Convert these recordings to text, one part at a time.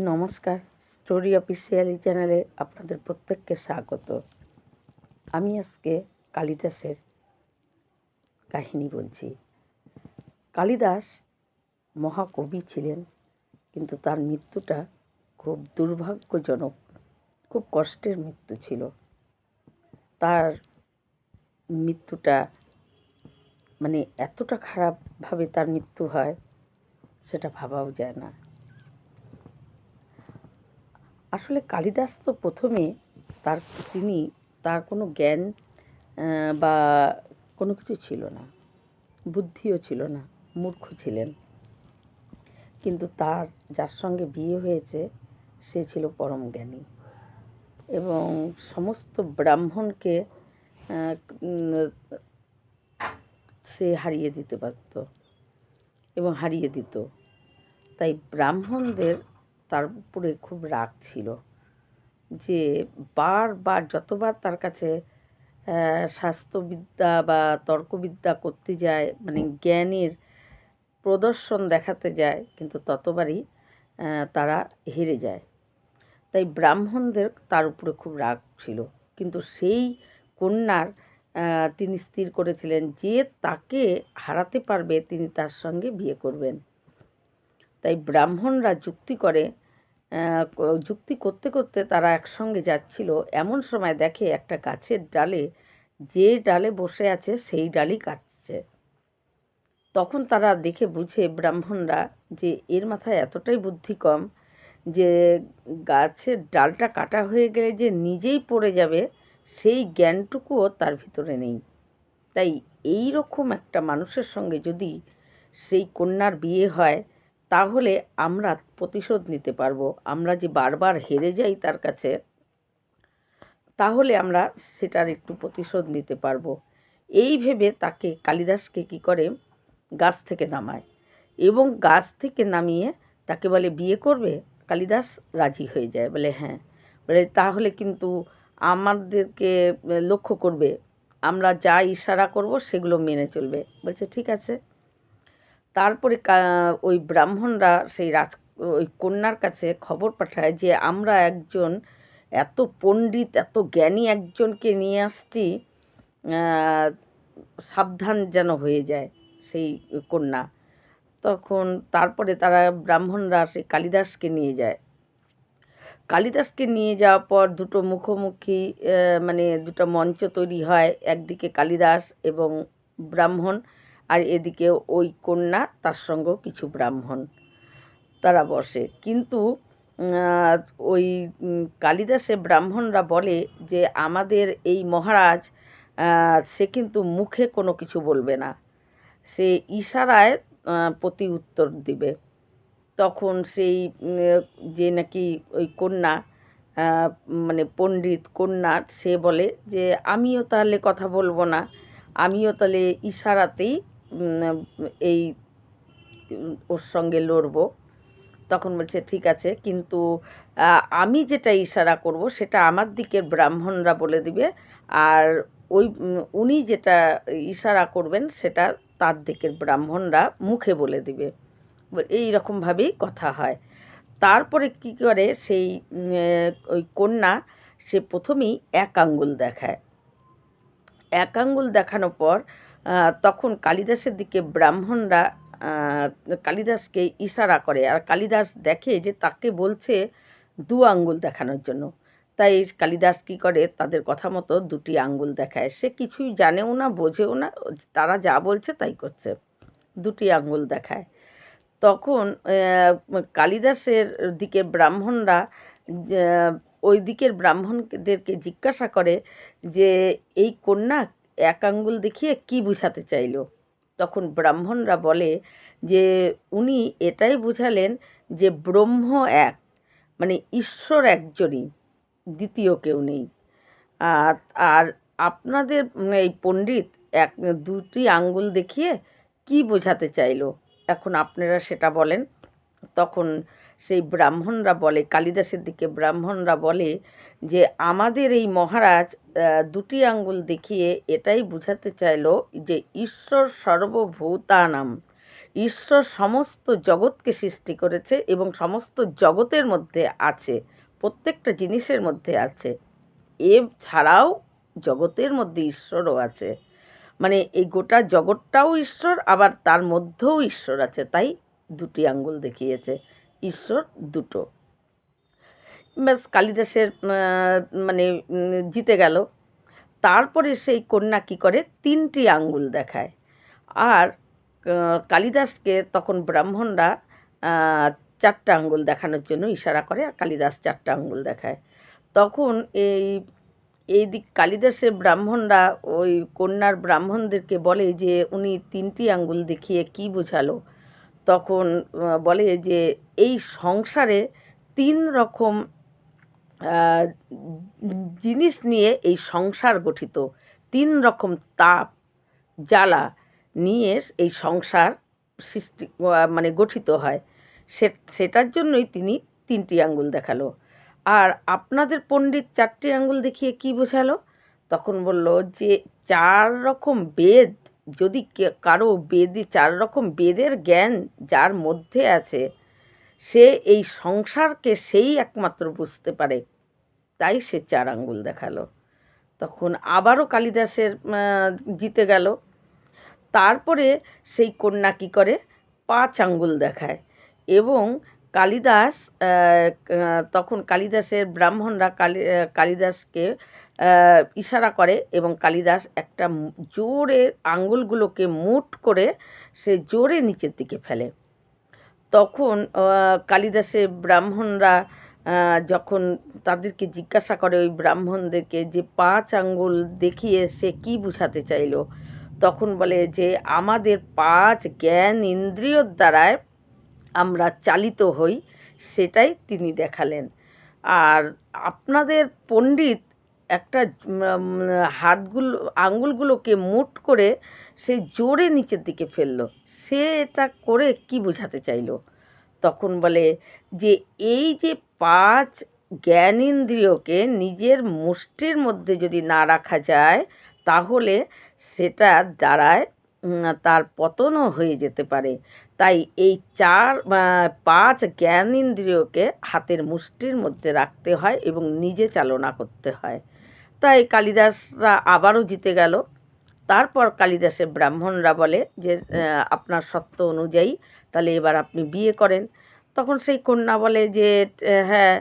নমস্কার, story officially চ্যানেলে আপনাদের প্রত্যেককে স্বাগত। আমি আজকে কালিদাসের কাহিনী বলছি। কালিদাস মহাকবি ছিলেন, কিন্তু তার মৃত্যুটা খুব দুর্ভাগ্যজনক, খুব কষ্টের মৃত্যু ছিল। তার মৃত্যুটা মানে এতটা খারাপভাবে তার মৃত্যু হয়, সেটা ভাবাও যায় না। আসলে কালিদাস তো প্রথমে তার, তিনি তার কোনো জ্ঞান বা কোনো কিছু ছিল না। বুদ্ধিও ছিল না, মূর্খ ছিলেন। কিন্তু তার, যার সঙ্গে বিয়ে হয়েছে, সে ছিল পরম জ্ঞানী। এবং সমস্ত ব্রাহ্মণকে সে হারিয়ে দিতে পারত এবং হারিয়ে দিত। তাই ব্রাহ্মণদের তার উপরে খুব রাগ ছিল যে বারবার যতবার তার কাছে স্বাস্থ্যবিদ্যা বা তর্কবিদ্যা করতে যায় মানে জ্ঞানের প্রদর্শন দেখাতে যায়, কিন্তু ততবারই তারা হেরে যায়। তাই ব্রাহ্মণদের তার উপরে খুব রাগ ছিল। কিন্তু সেই কন্যার তিনি স্থির করেছিলেন যে তাকে হারাতে পারবে তিনি তার সঙ্গে বিয়ে করবেন। তাই ব্রাহ্মণরা যুক্তি করে যুক্তি করতে করতে তারা একসঙ্গে যাচ্ছিল। এমন সময় দেখে একটা গাছের ডালে যে ডালে বসে আছে সেই ডালই কাটছে। তখন তারা দেখে বুঝে ব্রাহ্মণরা যে এর মাথায় এতটাই বুদ্ধি কম যে গাছের ডালটা কাটা হয়ে গেলে যে নিজেই পড়ে যাবে, সেই জ্ঞানটুকুও তার ভিতরে নেই। তাই এই রকম একটা মানুষের সঙ্গে যদি সেই কন্যার বিয়ে হয় তাহলে আমরা প্রতিশোধ নিতে পারব। আমরা যে বারবার হেরে যাই তার কাছে, তাহলে আমরা সেটার একটু প্রতিশোধ নিতে পারব। এই ভেবে তাকে কালিদাসকে কি করে? গাছ থেকে নামায় এবং গাছ থেকে নামিয়ে তাকে বলে, বিয়ে করবে? কালিদাস রাজি হয়ে যায়, বলে হ্যাঁ। বলে, তাহলে কিন্তু আমাদেরকে লক্ষ্য করবে। আমরা যা ইশারা করব সেগুলো মেনে চলবে। বলছে, ঠিক আছে। তারপরে ওই ব্রাহ্মণরা সেই রাজ, ওই কন্যার কাছে খবর পাঠায় যে, আমরা একজন এত পণ্ডিত, এত জ্ঞানী একজনকে নিয়ে আসছি সাবধান যেন হয়ে যায় সেই কন্যা। তখন তারপরে তারা ব্রাহ্মণরা সেই কালিদাসকে নিয়ে যায়। কালিদাসকে নিয়ে যাওয়ার পর দুটো মুখোমুখি মানে দুটো মঞ্চ তৈরি হয়। একদিকে কালিদাস এবং ব্রাহ্মণ আর এদিকে ওই কন্যা, তার সঙ্গেও কিছু ব্রাহ্মণ তারা বসে। কিন্তু ওই কালিদাসে ব্রাহ্মণরা বলে যে, আমাদের এই মহারাজ সে কিন্তু মুখে কোনো কিছু বলবে না। সে ইশারায় প্রতি উত্তর দিবে। তখন সেই যে নাকি ওই কন্যা মানে পণ্ডিত কন্যা, সে বলে যে, আমিও তাহলে কথা বলব না। আমিও তাহলে ইশারাতেই এই ওর সঙ্গে লড়বো। তখন বলছে, ঠিক আছে। কিন্তু আমি যেটা ইশারা করব, সেটা আমার দিকের ব্রাহ্মণরা বলে দিবে। আর ওই উনি যেটা ইশারা করবেন, সেটা তার দিকের ব্রাহ্মণরা মুখে বলে দিবে। এই রকমভাবেই কথা হয়। তারপরে কি করে, সেই ওই কন্যা, সে প্রথমেই এক আঙ্গুল দেখায়। এক আঙ্গুল দেখানোর পর তখন কালিদাসের দিকে ব্রাহ্মণরা কালিদাসকে ইশারা করে। আর কালিদাস দেখে যে তাকে বলছে দু আঙ্গুল দেখানোর জন্য। তাই কালিদাস কি করে? তাদের কথা মতো দুটি আঙ্গুল দেখায়। সে কিছুই জানেও না, বোঝেও না, তারা যা বলছে তাই করছে। দুটি আঙ্গুল দেখায়। তখন কালিদাসের দিকে ব্রাহ্মণরা ওই দিকের ব্রাহ্মণদেরকে জিজ্ঞাসা করে যে, এই কন্যা এক আঙ্গুল দেখিয়ে কি বুঝাতে চাইলো? তখন ব্রাহ্মণরা বলে যে, উনি এটাই বুঝালেন যে ব্রহ্ম এক মানে ঈশ্বর একজনই, দ্বিতীয় কেউ নেই। আর আপনাদের এই পণ্ডিত এক, দুটি আঙ্গুল দেখিয়ে কি বোঝাতে চাইলো? এখন আপনারা সেটা বলেন। তখন সেই ব্রাহ্মণরা বলে, কালিদাসের দিকে ব্রাহ্মণরা বলে যে, আমাদের এই মহারাজ দুটি আঙ্গুল দেখিয়ে এটাই বোঝাতে চাইলো যে, ঈশ্বর সর্বভূতানাম। ঈশ্বর সমস্ত জগৎকে সৃষ্টি করেছে এবং সমস্ত জগতের মধ্যে আছে, প্রত্যেকটা জিনিসের মধ্যে আছে। এ ছাড়াও জগতের মধ্যে ঈশ্বরও আছে। মানে এই গোটা জগৎটাও ঈশ্বর, আবার তার মধ্যেও ঈশ্বর আছে। তাই দুটি আঙ্গুল দেখিয়েছে। ঈশ্বর দুটো। ব্যাস, কালিদাসের মানে জিতে গেল। তারপরে সেই কন্যা কী করে? তিনটি আঙ্গুল দেখায়। আর কালিদাসকে তখন ব্রাহ্মণরা চারটা আঙ্গুল দেখানোর জন্য ইশারা করে আর কালিদাস চারটা আঙ্গুল দেখায়। তখন এই এই দিক কালিদাসের ব্রাহ্মণরা ওই কন্যার ব্রাহ্মণদেরকে বলে যে, উনি তিনটি আঙ্গুল দেখিয়ে কি বোঝালো? তখন বলে যে এই সংসারে তিন রকম জিনিস নিয়ে এই সংসার গঠিত। তিন রকম তাপ, জ্বালা নিয়ে এই সংসার সৃষ্টি মানে গঠিত হয়। সে, সেটার জন্যই তিনি তিনটি আঙ্গুল দেখাল। আর আপনাদের পণ্ডিত চারটি আঙ্গুল দেখিয়ে কি বোঝালো? তখন বলল যে চার রকম বেদ যদি কারও বেদে, চার রকম বেদের জ্ঞান যার মধ্যে আছে, সে এই সংসারকে সেই একমাত্র বুঝতে পারে। তাই সে চার আঙ্গুল দেখাল। তখন আবারও কালিদাসের জিতে গেল। তারপরে সেই কন্যা কী করে? পাঁচ আঙ্গুল দেখায় এবং কালিদাস তখন কালিদাসের ব্রাহ্মণরা কালি কালিদাসকে ইশারা করে এবং কালিদাস একটা জোরে আঙ্গুলগুলোকে মুট করে সে জোরে নিচের দিকে ফেলে। তখন আহ, কালিদাসের ব্রাহ্মণরা যখন তাদেরকে জিজ্ঞাসা করে ওই ব্রাহ্মণদেরকে যে পাঁচ আঙ্গুল দেখিয়ে সে কি বুঝাতে চাইলো তখন বলে যে আমাদের পাঁচ জ্ঞান ইন্দ্রিয়র দ্বারায় আমরা চালিত হই সেটাই তিনি দেখালেন। আর আপনাদের পণ্ডিত একটা হাতগুলো, আঙ্গুলগুলোকে মুট করে সে জোরে নিচের দিকে ফেলল। সে এটা করে কি বোঝাতে চাইলো? তখন বলে যে, এই যে পাঁচ জ্ঞানেন্দ্রিয়কে নিজের মুষ্টির মধ্যে যদি না রাখা যায়, তাহলে সেটার দ্বারায় তার পতনও হয়ে যেতে পারে। তাই এই চার পাঁচ জ্ঞানেন্দ্রিয়কে হাতের মুষ্টির মধ্যে রাখতে হয় এবং নিজে চালনা করতে হয়। তাই কালিদাসরা আবারও জিতে গেল। তারপর কালিদাসের ব্রাহ্মণরা বলে যে আপনার সত্য অনুযায়ী তাহলে এবার আপনি বিয়ে করেন। তখন সেই কন্যা বলে যে হ্যাঁ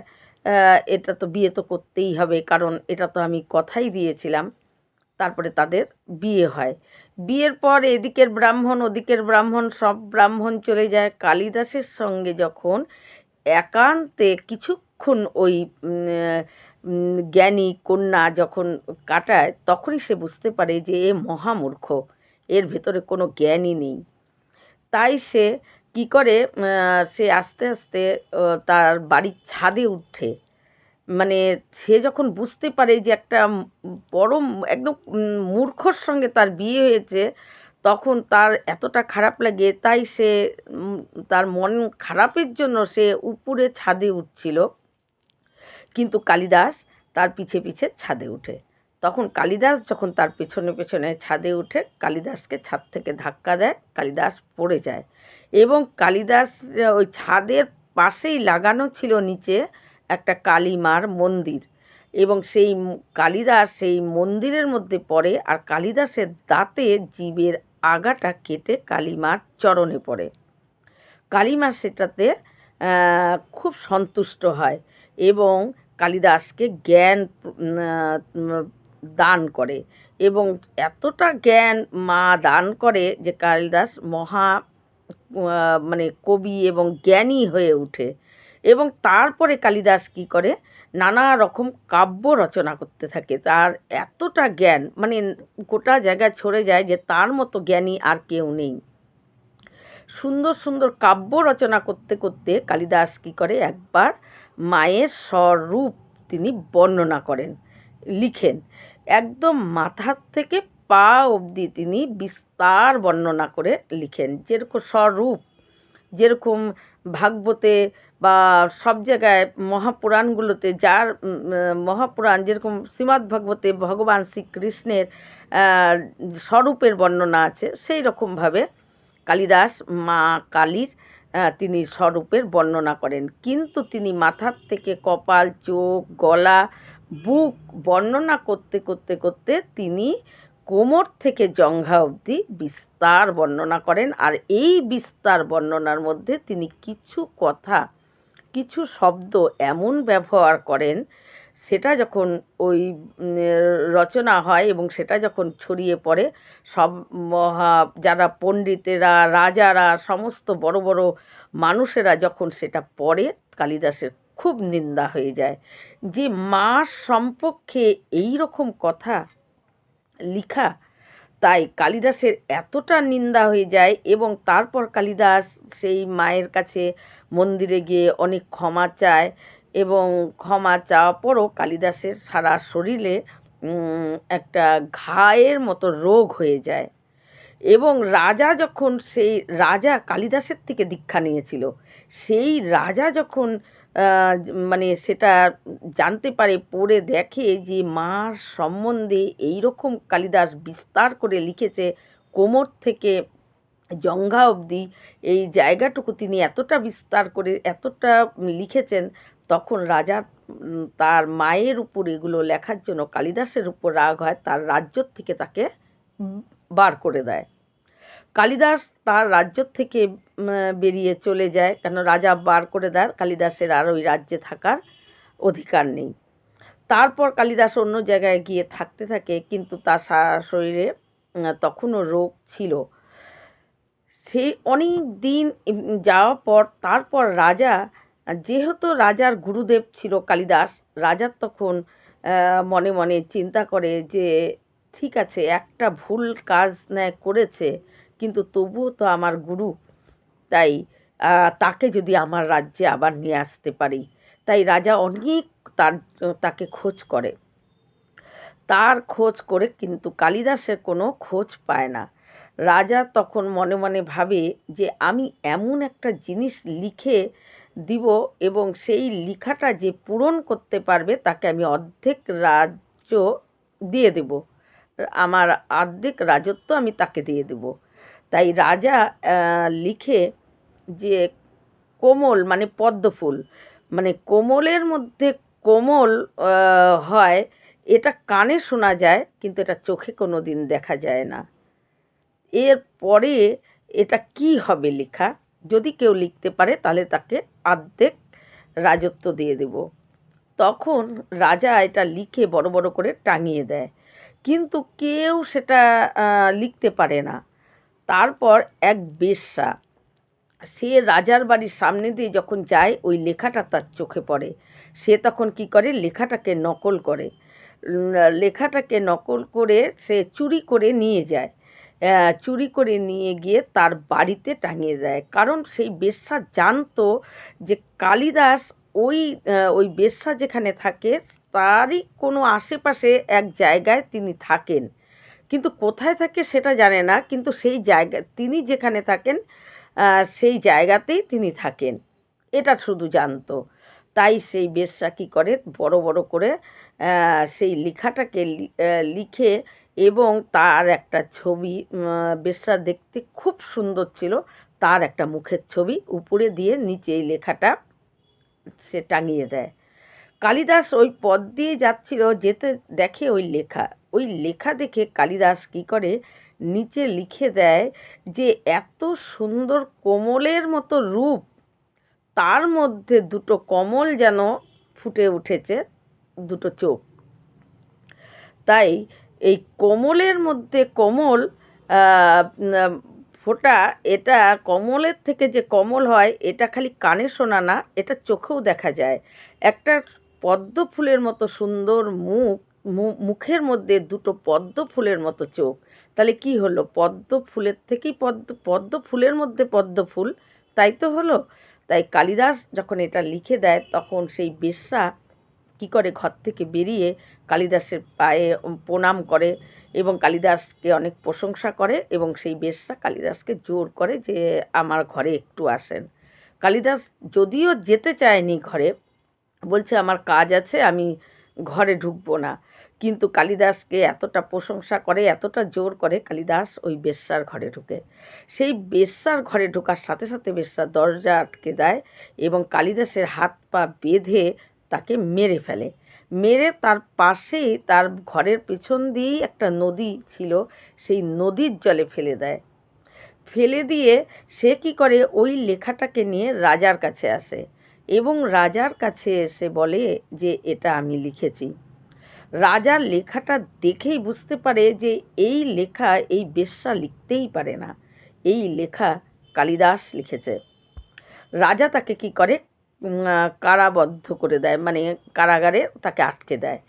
এটা তো বিয়ে তো করতেই হবে, কারণ এটা তো আমি কথাই দিয়েছিলাম। তারপরে তাদের বিয়ে হয়। বিয়ের পর এদিকের ব্রাহ্মণ, ওদিকের ব্রাহ্মণ, সব ব্রাহ্মণ চলে যায়। কালিদাসের সঙ্গে যখন একান্তে কিছুক্ষণ ওই জ্ঞানী কন্যা যখন কাটায়, তখনই সে বুঝতে পারে যে এ মহামূর্খ। এর ভেতরে কোনো জ্ঞানই নেই। তাই সে কি করে? সে আস্তে আস্তে তার বাড়ির ছাদে উঠে। মানে সে যখন বুঝতে পারে যে একটা বড় একদম মূর্খর সঙ্গে তার বিয়ে হয়েছে, তখন তার এতটা খারাপ লাগে। তাই সে তার মন খারাপের জন্য সে উপরে ছাদে উঠছিল। কিন্তু কালিদাস তার পিছে পিছে ছাদে উঠে। তখন কালিদাস যখন তার পেছনে পেছনে ছাদে উঠে, কালিদাসকে ছাদ থেকে ধাক্কা দেয়, কালিদাস পড়ে যায় এবং কালিদাস ওই ছাদের পাশেই লাগানো ছিল নিচে একটা কালীমার মন্দির এবং সেই কালিদাস সেই মন্দিরের মধ্যে পড়ে আর কালিদাসের দাঁতে জীবের আগাটা কেটে কালীমার চরণে পড়ে। কালীমা সেটাতে খুব সন্তুষ্ট হয় এবং কালিদাসকে জ্ঞান দান করে এবং এতটা জ্ঞান মা দান করে যে কালিদাস মহা মানে কবি এবং জ্ঞানী হয়ে ওঠে এবং তারপরে কালিদাস কি করে? নানা রকম কাব্য রচনা করতে থাকে। তার এতটা জ্ঞান মানে গোটা জায়গায় ছড়ে যায় যে তার মতো জ্ঞানী আর কেউ নেই। সুন্দর সুন্দর কাব্য রচনা করতে করতে কালিদাস কি করে? একবার মায়ের স্বরূপ তিনি বর্ণনা করেন, লিখেন। একদম মাথার থেকে পা অবধি তিনি বিস্তার বর্ণনা করে লিখেন। যেরকম স্বরূপ, যেরকম ভাগবতে বা সব জায়গায় মহাপুরাণগুলোতে যার মহাপুরাণ যেরকম শ্রীমদ্ ভাগবতে ভগবান শ্রীকৃষ্ণের স্বরূপের বর্ণনা আছে সেই রকমভাবে কালিদাস মা কালীর তিনি স্বরূপের বর্ণনা করেন। কিন্তু তিনি মাথার থেকে কপাল, চোখ, গলা, বুক বর্ণনা করতে করতে করতে তিনি কোমর থেকে জঙ্ঘা অবধি বিস্তার বর্ণনা করেন। আর এই বিস্তার বর্ণনার মধ্যে তিনি কিছু কথা, কিছু শব্দ এমন ব্যবহার করেন সেটা যখন ওই রচনা হয় এবং সেটা যখন ছড়িয়ে পড়ে, সব মহা, যারা পণ্ডিতেরা, রাজারা, সমস্ত বড় বড় মানুষেরা যখন সেটা পড়ে, কালিদাসের খুব নিন্দা হয়ে যায় যে মার সম্পর্কে এই রকম কথা লিখা? তাই কালিদাসের এতটা নিন্দা হয়ে যায় এবং তারপর কালিদাস সেই মায়ের কাছে মন্দিরে গিয়ে অনেক ক্ষমা চায়। এবং ক্ষমা চাওয়ার পরও কালিদাসের সারা শরীরে একটা ঘায়ের মতো রোগ হয়ে যায়। এবং রাজা যখন সেই, রাজা কালিদাসের থেকে দীক্ষা নিয়েছিল, সেই রাজা যখন মানে সেটা জানতে পারে, পড়ে দেখে যে মার সম্বন্ধে এই রকম কালিদাস বিস্তার করে লিখেছে, কোমর থেকে জঙ্ঘা অবধি এই জায়গাটুকু তিনি এতটা বিস্তার করে, এতটা লিখেছেন, তখন রাজা তার মায়ের উপর এগুলো লেখার জন্য, কালিদাসের উপর রাগ হয়, তার রাজ্য থেকে তাকে বার করে দেয়। কালিদাস তার রাজ্য থেকে বেরিয়ে চলে যায়, কেন রাজা বার করে দেয়, কালিদাসের আর ওই রাজ্যে থাকার অধিকার নেই। তারপর কালিদাস অন্য জায়গায় গিয়ে থাকতে থাকে, কিন্তু তার শরীরে তখনও রোগ ছিল। সেই অনেক দিন যাওয়ার পর, তারপর রাজা, যেহেতু রাজার গুরুদেব ছিল কালিদাস রাজার তখন মনে মনে চিন্তা করে যে, ঠিক আছে, একটা ভুল কাজ নেয় করেছে, কিন্তু তবুও তো আমার গুরু। তাই তাকে যদি আমার রাজ্যে আবার নিয়ে আসতে পারি। তাই রাজা অনেক তার, তাকে খোঁজ করে। তার খোঁজ করে কিন্তু কালিদাসের কোনো খোঁজ পায় না। রাজা তখন মনে মনে ভাবে যে আমি এমন একটা জিনিস লিখে দিব এবং সেই লেখাটা যে পূরণ করতে পারবে তাকে আমি অর্ধেক রাজ্য দিয়ে দেব। আমার অর্ধেক রাজত্ব আমি তাকে দিয়ে দেব। তাই রাজা লিখে যে কোমল মানে পদ্মফুল মানে কোমলের মধ্যে কোমল হয়, এটা কানে শোনা যায় কিন্তু এটা চোখে কোনো দিন দেখা যায় না। এর পরে এটা কি হবে লেখা? যদি কেউ লিখতে পারে, তাহলে তাকে অর্ধেক রাজত্ব দিয়ে দেব। তখন রাজা এটা লিখে বড় বড় করে টাঙিয়ে দেয়। কিন্তু কেউ সেটা লিখতে পারে না। তারপর এক বেশ্যা, সে রাজার বাড়ির সামনে দিয়ে যখন যায়, ওই লেখাটা তার চোখে পড়ে। সে তখন কি করে? লেখাটাকে নকল করে। লেখাটাকে নকল করে সে চুরি করে নিয়ে যায়। চুরি করে নিয়ে গিয়ে তার বাড়িতে টাঙিয়ে দেয়। কারণ সেই বেশ্যা জানতো যে কালিদাস ওই ওই বেশ্যা যেখানে থাকে, তারই কোনো আশেপাশে এক জায়গায় তিনি থাকেন। কিন্তু কোথায় থাকে সেটা জানে না, কিন্তু সেই জায়গা, তিনি যেখানে থাকেন সেই জায়গাতেই তিনি থাকেন। এটা শুধু জানতো। তাই সেই বেশ্যা কী করে, বড় বড় করে সেই লেখাটাকে লিখে এবং তার একটা ছবি বেশ্যা দেখতে খুব সুন্দর ছিল। তার একটা মুখের ছবি উপরে দিয়ে নিচে এই লেখাটা সে টাঙিয়ে দেয়। কালিদাস ওই পথ দিয়ে যাচ্ছিল, যেতে দেখে ওই লেখা। ওই লেখা দেখে কালিদাস কী করে? নিচে লিখে দেয় যে, এত সুন্দর কোমলের মতো রূপ। তার মধ্যে দুটো কমল যেন ফুটে উঠেছে, দুটো চোখ। তাই এই কোমলের মধ্যে কোমল ফোঁটা, এটা কমলের থেকে যে কমল হয়, এটা খালি কানে শোনা না, এটা চোখেও দেখা যায়। একটা পদ্ম ফুলের মতো সুন্দর মুখ মুখের মধ্যে দুটো পদ্ম ফুলের মতো চোখ। তাহলে কি হলো? পদ্ম ফুলের থেকেই পদ্ম পদ্ম ফুলের মধ্যে পদ্ম ফুল, তাই তো হলো? তাই কালিদাস যখন এটা লিখে দেয়, তখন সেই বেশ্যা কী করে ঘর থেকে বেরিয়ে কালিদাসের পায়ে প্রণাম করে এবং কালিদাসকে অনেক প্রশংসা করে এবং সেই বেশ্যা কালিদাসকে জোর করে যে আমার ঘরে একটু আসেন। কালিদাস যদিও যেতে চায়নি ঘরে, বলছে আমার কাজ আছে, আমি ঘরে ঢুকবো না। কিন্তু কালিদাসকে এতটা প্রশংসা করে, এতটা জোর করে কালিদাস ওই বেশ্যার ঘরে ঢুকে। সেই বেশ্যার ঘরে ঢোকার সাথে সাথে বেশ্যার দরজা আটকে দেয় এবং কালিদাসের হাত পা বেঁধে তাকে মেরে ফেলে। মেরে তার পাশেই তার ঘরের পেছন দিয়েই একটা নদী ছিল, সেই নদীর জলে ফেলে দেয়। ফেলে দিয়ে সে কি করে? ওই লেখাটাকে নিয়ে রাজার কাছে আসে এবং রাজার কাছে এসে বলে যে, এটা আমি লিখেছি। রাজা লেখাটা দেখেই বুঝতে পারে যে, এই লেখা এই বেশ্যা লিখতেই পারে না। এই লেখা কালিদাস লিখেছে। রাজা তাকে কি করে? কারাবদ্ধ করে দেয় মানে কারাগারে তাকে আটকে দেয়।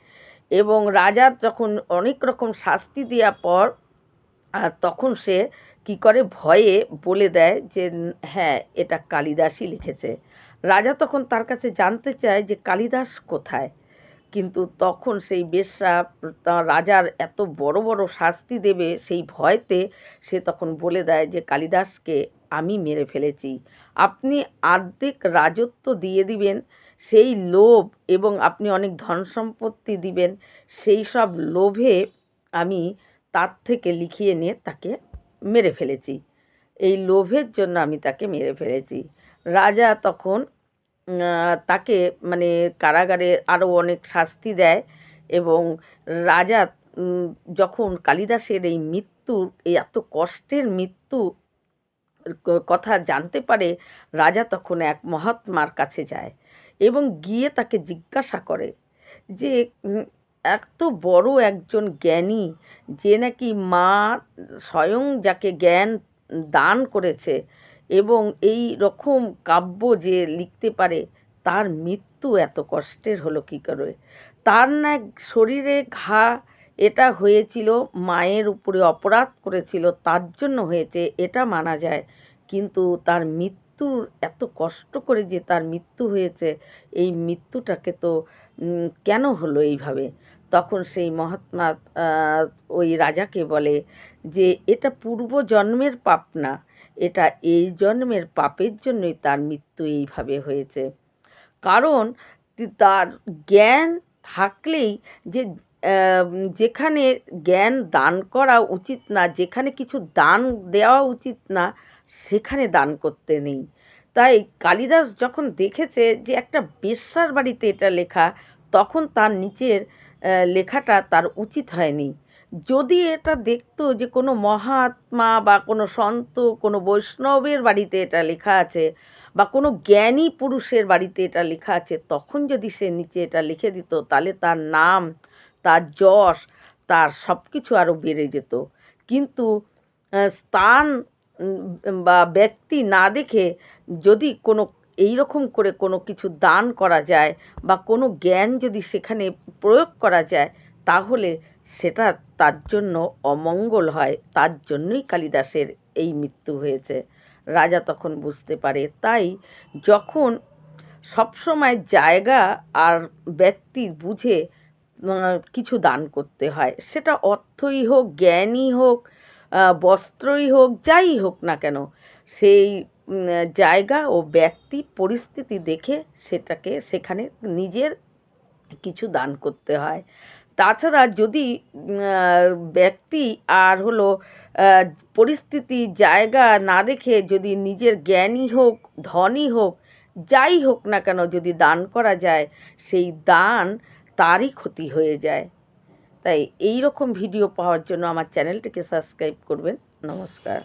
এবং রাজার যখন অনেক রকম শাস্তি দেওয়ার পর তখন সে কি করে? ভয়ে বলে দেয় যে হ্যাঁ এটা কালিদাসই লিখেছে। রাজা তখন তার কাছে জানতে চায় যে, কালিদাস কোথায়? কিন্তু তখন সেই বেশ্যা রাজার এত বড় বড় শাস্তি দেবে সেই ভয়তে সে তখন বলে দেয় যে, কালিদাসকে আমি মেরে ফেলেছি। আপনি আর্ধেক রাজত্ব দিয়ে দিবেন, সেই লোভ এবং আপনি অনেক ধন সম্পত্তি দিবেন, সেই সব লোভে আমি তার থেকে লিখিয়ে নিয়ে তাকে মেরে ফেলেছি। এই লোভের জন্য আমি তাকে মেরে ফেলেছি। রাজা তখন তাকে মানে কারাগারে আরও অনেক শাস্তি দেয় এবং রাজা যখন কালিদাসের এই মৃত্যুর, এই এত কষ্টের মৃত্যু কথা জানতে পারে, রাজা তখন এক মহাত্মার কাছে যায় এবং গিয়ে তাকে জিজ্ঞাসা করে যে এত বড় একজন জ্ঞানী যে নাকি মা স্বয়ং যাকে জ্ঞান দান করেছে এবং এই রকম কাব্য যে লিখতে পারে, তার মৃত্যু এত কষ্টের হলো কী করে? তার না শরীরে ঘা এটা হয়েছিল মায়ের উপরে অপরাধ করেছিল, তার জন্য হয়েছে, এটা মানা যায়। কিন্তু তার মৃত্যুর এত কষ্ট করে যে তার মৃত্যু হয়েছে, এই মৃত্যুটাকে তো কেন হলো এইভাবে? তখন সেই মহাত্মা ওই রাজাকে বলে যে, এটা পূর্ব জন্মের পাপ না, এটা এই জন্মের পাপের জন্যই তার মৃত্যু এইভাবে হয়েছে। কারণ তার জ্ঞান থাকলেই যে যেখানে জ্ঞান দান করা উচিত না, যেখানে কিছু দান দেওয়া উচিত না, সেখানে দান করতে নেই। তাই কালিদাস যখন দেখেছে যে একটা বেশ্যার বাড়িতে এটা লেখা, তখন তার নিচের লেখাটা তার উচিত হয়নি। যদি এটা দেখতো যে কোনো মহাত্মা বা কোনো সন্ত, কোনো বৈষ্ণবের বাড়িতে এটা লেখা আছে বা কোনো জ্ঞানী পুরুষের বাড়িতে এটা লেখা আছে, তখন যদি সে নিচে এটা লিখে দিত, তাহলে তার নাম তার যশ, তার সব কিছু আরও বেড়ে যেত। কিন্তু স্থান বা ব্যক্তি না দেখে যদি কোনো এই রকম করে কোনো কিছু দান করা যায় বা কোনো জ্ঞান যদি সেখানে প্রয়োগ করা যায়, তাহলে সেটা তার জন্য অমঙ্গল হয়। তার জন্যই কালিদাসের এই মৃত্যু হয়েছে। রাজা তখন বুঝতে পারে। তাই যখন সবসময় জায়গা আর ব্যক্তি বুঝে কিছু দান করতে হয়। সেটা অর্থই হোক, জ্ঞানই হোক বস্ত্রই হোক, যাই হোক না কেন, সেই জায়গা ও ব্যক্তি, পরিস্থিতি দেখে সেটাকে, সেখানে নিজের কিছু দান করতে হয়। তাছাড়া যদি ব্যক্তি আর হলো পরিস্থিতি, জায়গা না দেখে যদি নিজের জ্ঞানই হোক, ধনই হোক, যাই হোক না কেন যদি দান করা যায়, সেই দান তারই ক্ষতি হয়ে যায়। তাই এই রকম ভিডিও পাওয়ার জন্য আমার চ্যানেলটিকে সাবস্ক্রাইব করবেন। নমস্কার।